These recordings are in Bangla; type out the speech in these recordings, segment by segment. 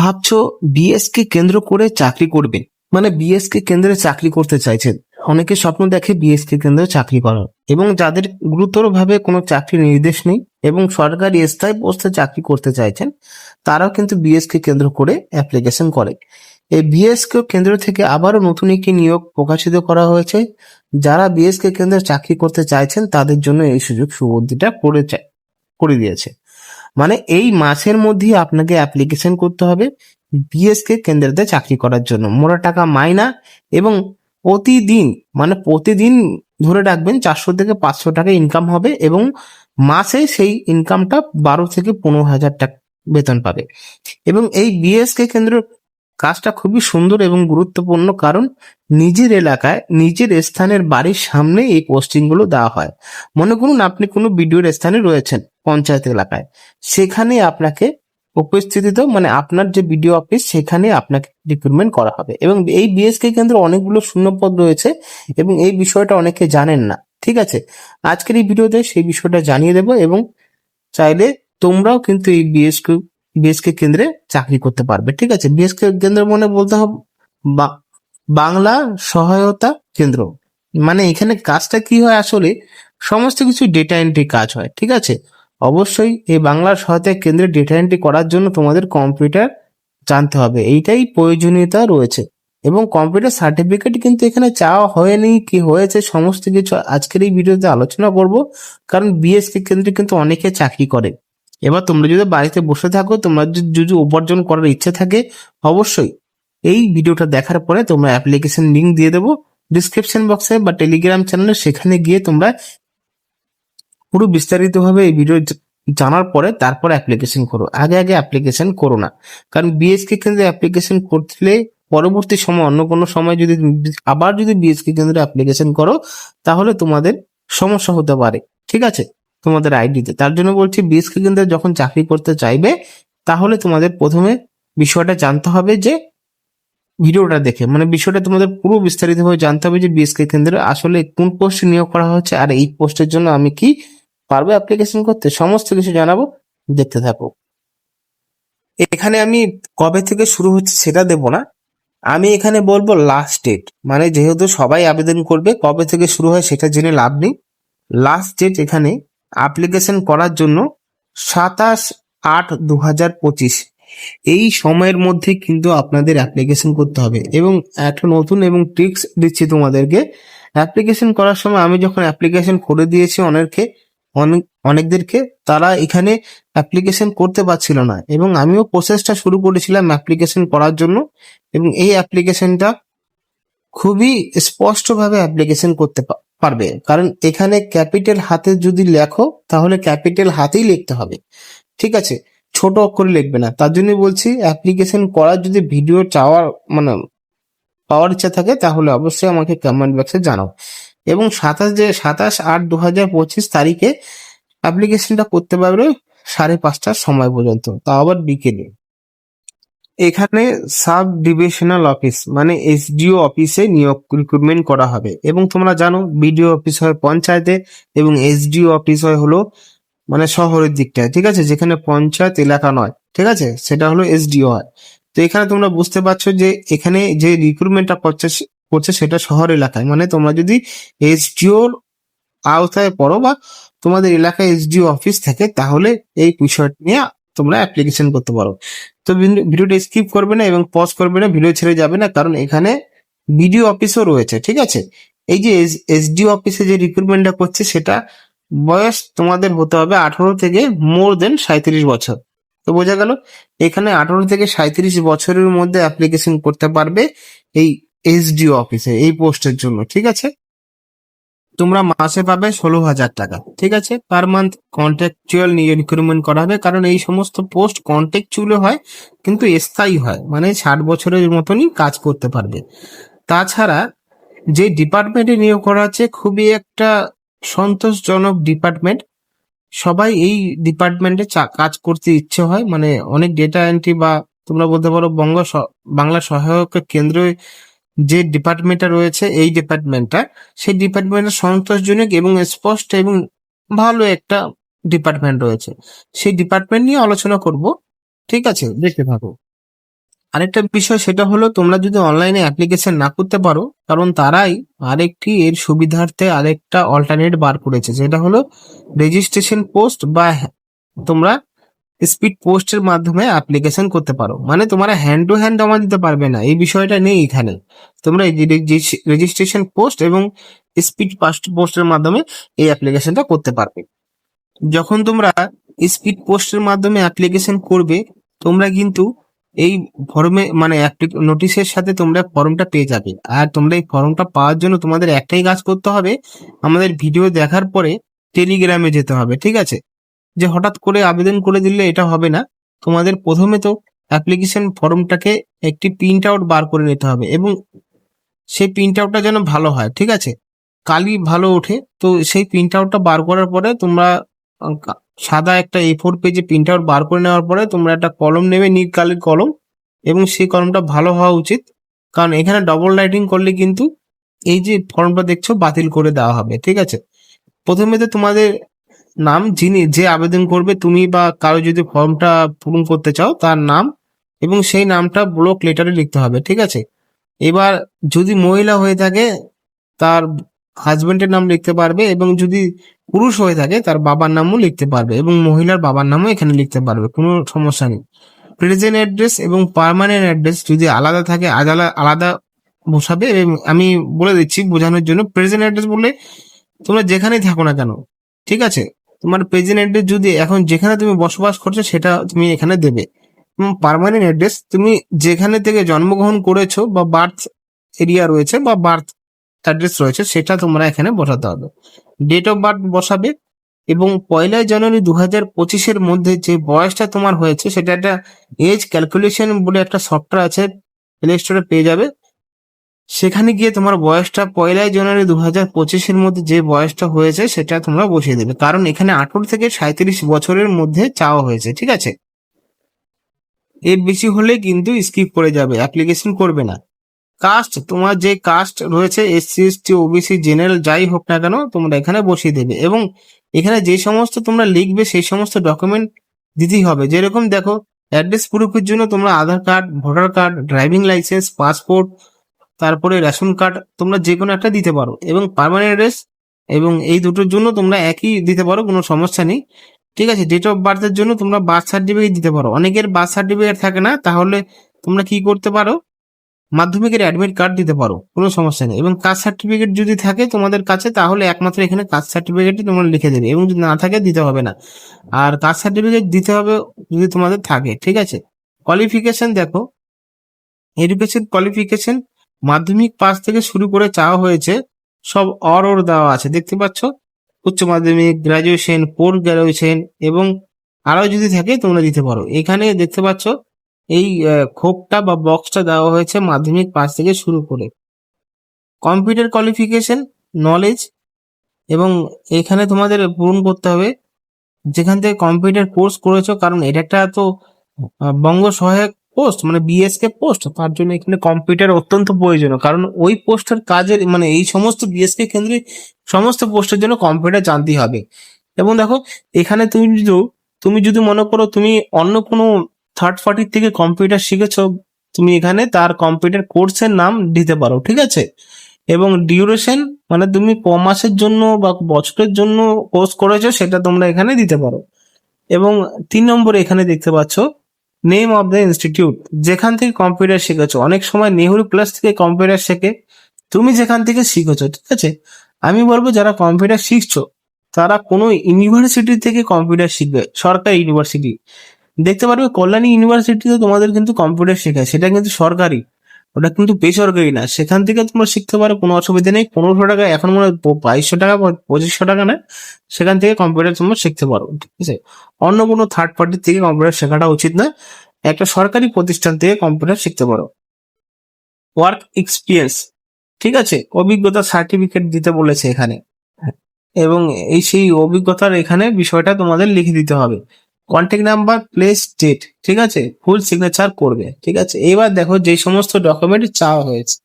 ভাবছ বিএস কে কেন্দ্র করে চাকরি করবেন? মানে বিএস কে কেন্দ্রে চাকরি করতে চাইছেন। অনেকে স্বপ্ন দেখে বিএস কে কেন্দ্রে চাকরি করার। এবং যাদের গুরুতরভাবে কোনো চাকরির নির্দেশ নেই এবং সরকারি স্থায়ী পোস্টে চাকরি করতে চাইছেন, তারাও কিন্তু বিএস কে কেন্দ্র করে অ্যাপ্লিকেশন করে। এই বিএস কে কেন্দ্র থেকে আবারও নতুন একটি নিয়োগ প্রকাশিত করা হয়েছে। যারা বিএস কে কেন্দ্রে চাকরি করতে চাইছেন, তাদের জন্য এই সুযোগ সুবুদ্ধিটা করে করে দিয়েছে। মানে এই মাসের মধ্যেই আপনাকে অ্যাপ্লিকেশন করতে হবে বিএসকে কেন্দ্রতে চাকরি করার জন্য। মোটা টাকা মাইনা এবং প্রতিদিন মানে প্রতিদিন ধরে রাখবেন চারশো থেকে পাঁচশো টাকা ইনকাম হবে এবং মাসে সেই ইনকামটা বারো থেকে পনেরো হাজার টাকা বেতন পাবে। এবং এই বিএসকে কেন্দ্র কাজটা খুবই সুন্দর এবং গুরুত্বপূর্ণ, কারণ নিজের এলাকায় নিজের স্থানের বাড়ির সামনে এই পোস্টিংগুলো দেওয়া হয়। মনে করুন আপনি কোনো ভিডিওর স্থানে রয়েছেন পঞ্চায়েত এলাকায়। সেখানে আপনাকে উপস্থিত মানে আপনার যে বিডিও অফিস, সেখানে আপনাকে রিক্রুটমেন্ট করা হবে। এবং এই বিএসকে কেন্দ্রে অনেকগুলো শূন্যপদ রয়েছে এবং এই বিষয়টা অনেকে জানেন না। ঠিক আছে? আজকের এই ভিডিওতে সেই বিষয়টা জানিয়ে দেব এবং চাইলে তোমরাও কিন্তু এই বিএসকে বিএসকে কেন্দ্রে চাকরি করতে পারবে। ঠিক আছে? বিএসকে কেন্দ্র মনে বলতে হবে বাংলা সহায়তা কেন্দ্র। মানে এখানে কাজটা কি হয় আসলে? সমস্ত কিছু ডেটা এন্ট্রি কাজ হয়। ঠিক আছে? অবশ্যই এই বাংলার সহায়তা কেন্দ্রে ডেটা এন্ট্রি করার জন্য তোমাদের কম্পিউটার জানতে হবে। এইটাই প্রয়োজনীয়তা রয়েছে। এবং কম্পিউটার সার্টিফিকেট কিন্তু এখানে চাওয়া হয়নি কি হয়েছে, সমস্ত কিছু আজকের এই ভিডিওতে আলোচনা করব। কারণ বিএসকে কেন্দ্রে কিন্তু অনেকে চাকরি করে। এবার তোমরা যদি বাড়িতে বসে থাকো, তোমরা যদি উপার্জন করার ইচ্ছে থাকে, অবশ্যই এই ভিডিওটা দেখার পরে তোমরা অ্যাপ্লিকেশন লিঙ্ক দিয়ে দেবো। ডিসক্রিপশন বক্সে বা টেলিগ্রাম চ্যানেলে সেখানে গিয়ে তোমরা পুরো বিস্তারিতভাবে এই ভিডিও জানার পরে তারপর অ্যাপ্লিকেশন করো। আগে আগে অ্যাপ্লিকেশন করো না। কারণ বিএসকে কেন্দ্রে অ্যাপ্লিকেশন করলে পরবর্তী সময়, অন্য কোনো সময় যদি, আবার যদি বিএসকে কেন্দ্রে অ্যাপ্লিকেশন করো, তাহলে তোমাদের সমস্যা হতে পারে। ঠিক আছে? তোমাদের আইডিতে তার জন্য বলছি বিএসকে কেন্দ্রে যখন চাকরি করতে চাইবে, তাহলে তোমাদের প্রথমে বিষয়টা জানতে হবে যে ভিডিওটা দেখে। মানে বিষয়টা তোমাদের পুরো বিস্তারিতভাবে জানতে হবে যে বিএসকে কেন্দ্রে আসলে কোন পোস্টে নিয়োগ করা হচ্ছে আর এই পোস্টের জন্য আমি কি পারব অ্যাপ্লিকেশন করতে? সমস্ত কিছু জানাব, দেখতে থাকো। এখানে আমি কবে থেকে শুরু হচ্ছে সেটা দেব না। আমি এখানে বলব লাস্ট ডেট মানে যেহেতু সবাই আবেদন করবে কবে থেকে শুরু হয় সেটা জেনে লাভ নেই। লাস্ট ডেট এখানে অ্যাপ্লিকেশন করার জন্য সাতাশ আট দু হাজার পঁচিশ। এই সময়ের মধ্যে কিন্তু আপনাদের অ্যাপ্লিকেশন করতে হবে। এবং একটা নতুন এবং ট্রিক্স দিচ্ছি তোমাদেরকে। অ্যাপ্লিকেশন করার সময় আমি যখন অ্যাপ্লিকেশন করে দিয়েছি অনেককে অনেক অনেকদেরকে, তারা এখানে অ্যাপ্লিকেশন করতে পারছিল না। এবং আমিও প্রসেসটা শুরু করেছিলাম অ্যাপ্লিকেশন করার জন্য। এবং এই অ্যাপ্লিকেশনটা খুবই স্পষ্টভাবে অ্যাপ্লিকেশন করতে পারবে। কারণ এখানে ক্যাপিটাল হাতে যদি লেখো, তাহলে ক্যাপিটাল হাতেই লিখতে হবে। ঠিক আছে? ছোট অক্ষরে লিখবে না। তার জন্য বলছি অ্যাপ্লিকেশন করার যদি ভিডিও চাওয়ার মানে পাওয়ার ইচ্ছা থাকে, তাহলে অবশ্যই আমাকে কমেন্ট বক্সে জানাও। এবং সাতাশ যে, সাতাশ আট দু হাজার পঁচিশ তারিখে অ্যাপ্লিকেশনটা করতে পারবে সাড়ে পাঁচটার সময় পর্যন্ত। তাও আবার বিকেলে। এখানে সাব ডিভিশনাল অফিস মানে এসডিও অফিসে নিয়োগ রিক্রুটমেন্ট করা হবে। এবং তোমরা জানো বিডিও অফিস হয় পঞ্চায়েতে এবং এসডিও অফিস হয় হলো মানে শহরের দিকটায়, ঠিক আছে? যেখানে পঞ্চায়েত এলাকা নয়, ঠিক আছে? সেটা হলো এসডিও হয়। তো এখানে তোমরা বুঝতে পারছ যে এখানে যে রিক্রুটমেন্টটা করছে করছে সেটা শহর এলাকায়। মানে তোমরা যদি এসডিওর আওতায় পড়ো বা তোমাদের এলাকায় এসডিও অফিস থাকে, তাহলে এই বিষয়টা নিয়ে তোমরা অ্যাপ্লিকেশন করতে পারো। তো ভিডিওটা স্কিপ করবে না এবং পজ করবে না ভিডিও ছেড়ে যাবে না, কারণ এখানে বিডিও অফিসও রয়েছে, ঠিক আছে? এই যে এসডিও অফিসে যে রিক্রুটমেন্টটা করছে, সেটা বয়স তোমাদের হতে হবে আঠারো থেকে মোর দেন সাঁত্রিশ বছর। তো বোঝা গেল, এখানে আঠারো থেকে সাঁত্রিশ বছরের মধ্যে অ্যাপ্লিকেশন করতে পারবে এই এসডিও অফিসে এই পোস্টের জন্য, ঠিক আছে? তোমরা মাসে পাবে ষোলো হাজার টাকা, ঠিক আছে? পার মান্থ কন্ট্রাকচুয়াল রিক্রুটমেন্ট করা হবে, কারণ এই সমস্ত পোস্ট কন্ট্রাকচুয়াল হয়, কিন্তু স্থায়ী হয় মানে ষাট বছরের মতনই কাজ করতে পারবে। তাছাড়া যে ডিপার্টমেন্টে নিয়োগ করা হচ্ছে, খুবই একটা সন্তোষজনক ডিপার্টমেন্ট সবাই এই ডিপার্টমেন্টে কাজ করতে ইচ্ছে হয় মানে অনেক ডেটা এন্ট্রি বা তোমরা বলতে পারো বঙ্গ বাংলা সহায়ক কেন্দ্রে যে ডিপার্টমেন্টটা রয়েছে, এই ডিপার্টমেন্টটা সেই ডিপার্টমেন্টের সন্তোষজনক এবং স্পষ্ট এবং ভালো একটা ডিপার্টমেন্ট রয়েছে। সেই ডিপার্টমেন্ট নিয়ে আলোচনা করব, ঠিক আছে? দেখতে থাকো। আরেকটা বিষয়, সেটা হলো তোমরা যদি অনলাইনে অ্যাপ্লিকেশন না করতে পারো, কারণ তারাই আরেকটি এর সুবিধার্থে আরেকটা অল্টারনেট বার করেছে, যেটা হলো রেজিস্ট্রেশন পোস্ট বা হ্যা- তোমরা স্পিড পোস্টের মাধ্যমে অ্যাপ্লিকেশন করতে পারো। মানে তোমরা হ্যান্ড টু হ্যান্ড জমা দিতে পারবে না। এই বিষয়টা নেই এখানে। তোমরা রেজিস্ট্রেশন পোস্ট এবং স্পিড পাস্ট পোস্টের মাধ্যমে এই অ্যাপ্লিকেশনটা করতে পারবে। যখন তোমরা স্পিড পোস্টের মাধ্যমে অ্যাপ্লিকেশন করবে, তোমরা কিন্তু এই ফর্মে মানে নোটিশের সাথে তোমরা ফর্মটা পেয়ে যাবে। আর তোমরা এই ফর্মটা পাওয়ার জন্য তোমাদের একটাই কাজ করতে হবে, আমাদের ভিডিও দেখার পরে টেলিগ্রামে যেতে হবে, ঠিক আছে? যে হঠাৎ করে আবেদন করে দিলে এটা হবে না, তোমাদের প্রথমে তো অ্যাপ্লিকেশন ফর্মটাকে একটি প্রিন্ট আউট বার করে নিতে হবে এবং সেই প্রিন্ট আউটটা যেন ভালো হয়, ঠিক আছে? কালি ভালো ওঠে, তো সেই প্রিন্ট আউটটা বার করার পরে তোমরা সাদা একটা এ ফোর পেজে প্রিন্ট আউট বার করে নেওয়ার পরে তোমরা একটা কলম নেবে, নীল কালির কলম, এবং সেই কলমটা ভালো হওয়া উচিত, কারণ এখানে ডবল রাইটিং করলে কিন্তু এই যে ফর্মটা দেখছ বাতিল করে দেওয়া হবে, ঠিক আছে? প্রথমে তো তোমাদের নাম যিনি যে আবেদন করবে তুমি বা কারও যদি ফর্মটা পূরণ করতে চাও তার নাম এবং সেই নামটা ব্লক লেটারে লিখতে হবে, ঠিক আছে? এবার যদি মহিলা হয়ে থাকে, তার হাজবেন্ডের নাম লিখতে পারবে এবং যদি পুরুষ হয়ে থাকে, তার বাবার নামও লিখতে পারবে এবং মহিলার বাবার নামও এখানে লিখতে পারবে, কোনো সমস্যা নেই। প্রেজেন্ট অ্যাড্রেস এবং পার্মানেন্ট অ্যাড্রেস যদি আলাদা থাকে, আলাদা আলাদা বসাবে আমি বলে দিচ্ছি বোঝানোর জন্য। প্রেজেন্ট অ্যাড্রেস বললে তোমরা যেখানেই থাকো না কেন, ঠিক আছে? তোমার প্রেজেন্ট অ্যাড্রেস যদি এখন যেখানে তুমি বসবাস করছ সেটা তুমি এখানে দেবে। পার্মানেন্ট অ্যাড্রেস তুমি যেখানে থেকে জন্মগ্রহণ করেছ বা বার্থ এরিয়া রয়েছে বা বার্থ অ্যাড্রেস রয়েছে সেটা তোমরা এখানে বসাতে হবে। ডেট অফ বার্থ বসাবে এবং পয়লা জানুয়ারি দু হাজার পঁচিশের মধ্যে যে বয়সটা তোমার হয়েছে সেটা একটা এজ ক্যালকুলেশন বলে একটা সফটওয়্যার আছে প্লে স্টোরে পেয়ে যাবে। সেখানে গিয়ে তোমার বয়সটা পয়লা জানুয়ারি দু হাজার পঁচিশের মধ্যে যে বয়সটা হয়েছে, সেটা তোমরা বসিয়ে দেবে। কারণ এখানে আঠারো থেকে সাঁত্রিশ বছরের মধ্যে চাওয়া হয়েছে, ঠিক আছে? এর বেশি হলে কিন্তু স্কিপ করে যাবে অ্যাপ্লিকেশন করবে না। কাস্ট তোমার যে কাস্ট রয়েছে এসসি এসটি ওবিসি জেনারেল যাই হোক না কেন, তোমরা এখানে বসিয়ে দেবে। এবং এখানে যে সমস্ত তোমরা লিখবে, সেই সমস্ত ডকুমেন্ট দিতেই হবে। যেরকম দেখো অ্যাড্রেস প্রুফের জন্য তোমরা Aadhaar card voter card driving licence passport তারপরে রেশন কার্ড তোমরা যে কোনো একটা দিতে পারো এবং পার্মানেন্ট অ্যাড্রেস এবং এই দুটোর জন্য তোমরা একই দিতে পারো, কোনো সমস্যা নেই। ঠিক আছে ডেট অফ বার্থের জন্য তোমরা বার্থ সার্টিফিকেট দিতে পারো। অনেকের বার্থ সার্টিফিকেট থাকে না, তাহলে তোমরা কি করতে পারো? মাধ্যমিকের অ্যাডমিট কার্ড দিতে পারো, কোনো সমস্যা নেই। এবং কাস্ট সার্টিফিকেট যদি থাকে তোমাদের কাছে, তাহলে একমাত্র এখানে কাস্ট সার্টিফিকেটই তোমরা লিখে দেবে এবং যদি না থাকে, দিতে হবে না। আর কাস্ট সার্টিফিকেট দিতে হবে যদি তোমাদের থাকে, ঠিক আছে? কোয়ালিফিকেশন দেখো। এডুকেশন কোয়ালিফিকেশন মাধ্যমিক পাস থেকে শুরু করে চাওয়া হয়েছে, সব অর ওর দেওয়া আছে। দেখতে পাচ্ছ? উচ্চ মাধ্যমিক গ্রাজুয়েশন পোস্ট গ্রাজুয়েশন এবং আরও যদি থাকে তোমরা দিতে পারো। এখানে দেখতে পাচ্ছ, এই খোপটা বা বক্সটা দেওয়া হয়েছে মাধ্যমিক পাস থেকে শুরু করে। কম্পিউটার কোয়ালিফিকেশন নলেজ এবং এখানে তোমাদের পূরণ করতে হবে। যেখান থেকে কম্পিউটার কোর্স করেছ, কারণ এটা একটা তো বঙ্গ সহায়ক পোস্ট মানে বিএসকে পোস্ট তার জন্য এখানে কম্পিউটার অত্যন্ত প্রয়োজনীয়। কারণ ওই পোস্টের কাজের মানে এই সমস্ত বিএসকে কেন্দ্রে সমস্ত পোস্টের জন্য কম্পিউটার জানতেই হবে। এবং দেখো, এখানে তুমি যদি তুমি যদি মনে করো তুমি অন্য কোনো থার্ড পার্টির থেকে কম্পিউটার শিখেছো, তুমি এখানে তার কম্পিউটার কোর্সের নাম দিতে পারো, ঠিক আছে? এবং ডিউরেশন মানে তুমি ক মাসের জন্য বা বছরের জন্য কোর্স করেছ, সেটা তোমরা এখানে দিতে পারো। এবং তিন নম্বরে এখানে দেখতে পাচ্ছ নেম অফ দ্য ইনস্টিটিউট যেখান থেকে কম্পিউটার শিখেছো। অনেক সময় নেহরু প্লাস থেকে কম্পিউটার শেখে। তুমি যেখান থেকে শিখেছো, ঠিক আছে? আমি বলব, যারা কম্পিউটার শিখছো, তারা কোনো ইউনিভার্সিটি থেকে কম্পিউটার শিখবে, সরকারি ইউনিভার্সিটি দেখতে পারবে, কল্যাণী ইউনিভার্সিটিতে তোমাদের কিন্তু কম্পিউটার শেখায়, সেটা কিন্তু সরকারি। ওটা কিন্তু বেসরকারি না। সেখান থেকে তোমরা শিখতে পারো, কোনো অসুবিধা নেই। পনেরোশো টাকা, এখন মনে হয় বাইশশো টাকা পঁচিশশো টাকা নেয় সেখান থেকে কম্পিউটার তোমরা শিখতে পারো, ঠিক আছে? অন্য কোনো থার্ড পার্টির থেকে কম্পিউটার শেখাটা উচিত না। একটা সরকারি প্রতিষ্ঠান থেকে কম্পিউটার শিখতে পারো। ওয়ার্ক এক্সপিরিয়েন্স ঠিক আছে? অভিজ্ঞতা সার্টিফিকেট দিতে বলেছে এখানে। এবং এই সেই অভিজ্ঞতার এখানে বিষয়টা তোমাদের লিখে দিতে হবে। কন্ট্যাক্ট নাম্বার প্লেস ডেট ঠিক আছে? ফুল সিগনেচার করবে, ঠিক আছে? এবার দেখো যে সমস্ত ডকুমেন্ট চাওয়া হয়েছে।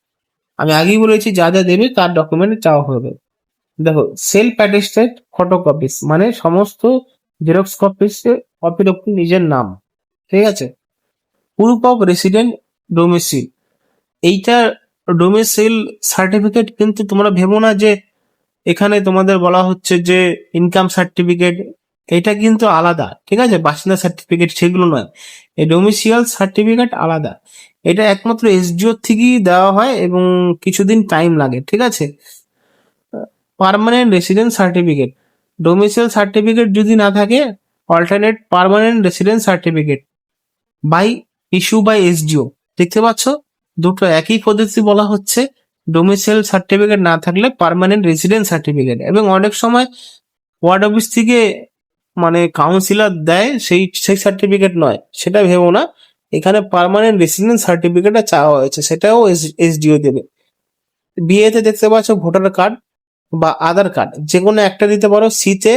আমি আগেই বলেছি, যা যা দেবে তার ডকুমেন্ট চাওয়া হবে। দেখো সেলফ অ্যাটেস্টেড ফটোকপিস মানে সমস্ত জেরক্স কপিস কপির উপর নিজের নাম, ঠিক আছে? প্রুফ অফ রেসিডেন্ট ডোমেসিল এইটা ডোমেসিল সার্টিফিকেট কিন্তু তোমরা ভেবো না যে এখানে তোমাদের বলা হচ্ছে যে ইনকাম সার্টিফিকেট এটা কিন্তু আলাদা, ঠিক আছে? বাসিন্দা সার্টিফিকেট সেগুলো নয়। এই ডোমিসিয়াল সার্টিফিকেট আলাদা। এটা একমাত্র এসডিও থেকেই দেওয়া হয় এবং কিছুদিন টাইম লাগে, ঠিক আছে? Permanent resident certificate domicile certificate যদি না থাকে alternate permanent resident certificate by issue by SDO দেখতে পাচ্ছ? দুটো একই পদ্ধতি বলা হচ্ছে। ডোমিসিয়াল সার্টিফিকেট না থাকলে পারমানেন্ট রেসিডেন্ট সার্টিফিকেট এবং অনেক সময় ওয়ার্ড অফিস থেকে মানে কাউন্সিলার দেয়, সেই সেই সার্টিফিকেট নয়। সেটা ভেবো না। এখানে পার্মানেন্ট রেসিডেন্ট সার্টিফিকেটটা চাওয়া হয়েছে, সেটাও এসডিও দেবে। বিয়েতে দেখতে পাচ্ছ ভোটার কার্ড বা আধার কার্ড যে কোনো একটা দিতে পারো সিতে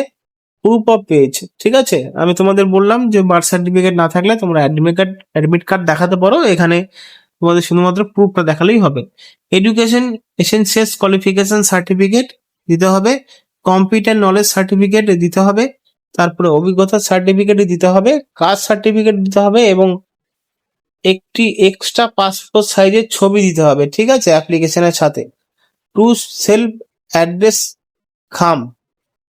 প্রুফ অফ পেজ ঠিক আছে? আমি তোমাদের বললাম যে বার্থ সার্টিফিকেট না থাকলে তোমরা অ্যাডমিট কার্ড অ্যাডমিট কার্ড দেখাতে পারো। এখানে তোমাদের শুধুমাত্র প্রুফটা দেখালেই হবে। এডুকেশন এসেন্সিয়াস কোয়ালিফিকেশন সার্টিফিকেট দিতে হবে। কম্পিউটার নলেজ সার্টিফিকেট দিতে হবে। তারপরে অভিজ্ঞতা সার্টিফিকেট দিতে হবে কাস্ট সার্টিফিকেট দিতে হবে এবং একটি এক্সট্রা পাসপোর্ট সাইজের ছবি দিতে হবে, ঠিক আছে? অ্যাপ্লিকেশনের সাথে। টু সেলফ অ্যাড্রেস খাম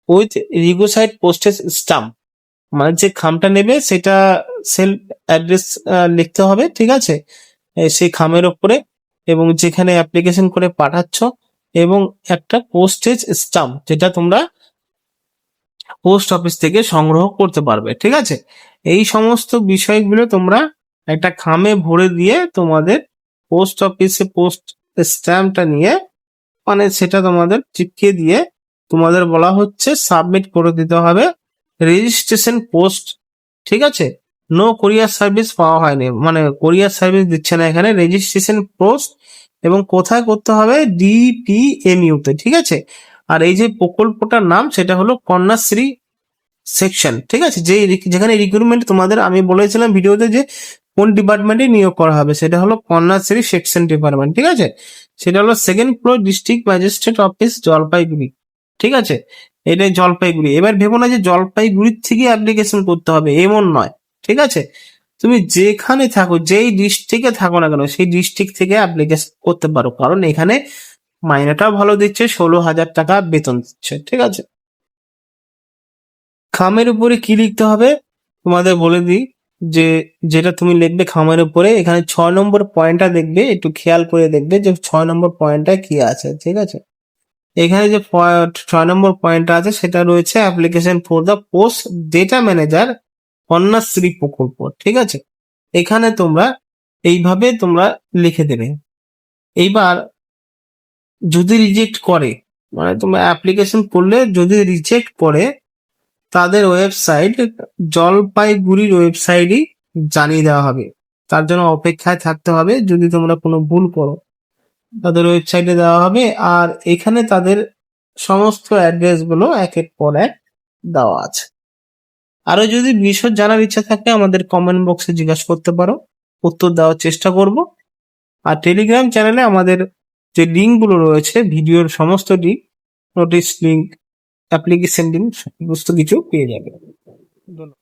উইথ রিগোসাইড পোস্টেজ স্টাম্প মানে যে খামটা নেবে সেটা সেলফ অ্যাড্রেস লিখতে হবে, ঠিক আছে? সেই খামের ওপরে এবং যেখানে অ্যাপ্লিকেশন করে পাঠাচ্ছ এবং একটা পোস্টেজ স্টাম্প যেটা তোমরা পোস্ট অফিস থেকে সংগ্রহ করতে পারবে, ঠিক আছে? এই সমস্ত বিষয়গুলো তোমরা একটা খামে ভরে দিয়ে তোমাদের পোস্ট অফিসে পোস্ট স্ট্যাম্পটা নিয়ে মানে সেটা তোমাদের চিপকে দিয়ে তোমাদের বলা হচ্ছে সাবমিট করে দিতে হবে। রেজিস্ট্রেশন পোস্ট, ঠিক আছে? নো কোরিয়ার সার্ভিস পাওয়া হয়নি মানে কোরিয়ার সার্ভিস দিচ্ছে না এখানে। রেজিস্ট্রেশন পোস্ট এবং কোথায় করতে হবে? ডিপিএমইউ তে, ঠিক আছে? আর এই যে প্রকল্পটার নাম সেটা হলো কন্যাশ্রী সেকশন ঠিক আছে? যে যেখানে রিক্রুটমেন্ট তোমাদের আমি বলেছিলাম ভিডিওতে যে কোন ডিপার্টমেন্টে নিয়োগ করা হবে, সেটা হলো কন্যাশ্রী সেকশন ডিপার্টমেন্ট ঠিক আছে? সেটা হলো second floor district magistrate office Jalpaiguri, ঠিক আছে? এটা জলপাইগুড়ি। এবার ভেবো না যে জলপাইগুড়ির থেকে অ্যাপ্লিকেশন করতে হবে, এমন নয়, ঠিক আছে? তুমি যেখানে থাকো, যেই ডিস্ট্রিক্টে থাকো না কেন, সেই ডিস্ট্রিক্ট থেকে অ্যাপ্লিকেশন করতে পারো। কারণ এখানে মাইনেটাও ভালো দিচ্ছে, ষোলো হাজার টাকা বেতন দিচ্ছে, ঠিক আছে? খামের উপরে কি লিখতে হবে? তোমাদের বলে দিই যে, যেটা তুমি লিখবে খামের উপরে, এখানে ছয় নম্বর পয়েন্টটা দেখবে, একটু খেয়াল করে দেখবে যে ছয় নম্বর পয়েন্টটা কি আছে, ঠিক আছে? এখানে যে ছয় নম্বর পয়েন্টটা আছে, সেটা রয়েছে application for the post data manager Kanyashree প্রকল্প, ঠিক আছে? এখানে তোমরা এইভাবে তোমরা লিখে দেবে। এইবার যদি রিজেক্ট করে মানে তোমরা অ্যাপ্লিকেশন করলে যদি রিজেক্ট করে তাদের ওয়েবসাইট জলপাইগুড়ির ওয়েবসাইটই জানিয়ে দেওয়া হবে। তার জন্য অপেক্ষায় থাকতে হবে, যদি তোমরা কোনো ভুল করো, তাদের ওয়েবসাইটে দেওয়া হবে, আর এখানে তাদের সমস্ত অ্যাড্রেসগুলো একের পর এক দেওয়া আছে। আরও যদি বিশদ জানার ইচ্ছা থাকে, আমাদের কমেন্ট বক্সে জিজ্ঞাসা করতে পারো। উত্তর দেওয়ার চেষ্টা করব। আর টেলিগ্রাম চ্যানেলে আমাদের যে লিঙ্কগুলো রয়েছে, ভিডিওর সমস্ত link notice link application link সমস্ত কিছু পেয়ে যাবে। ধন্যবাদ।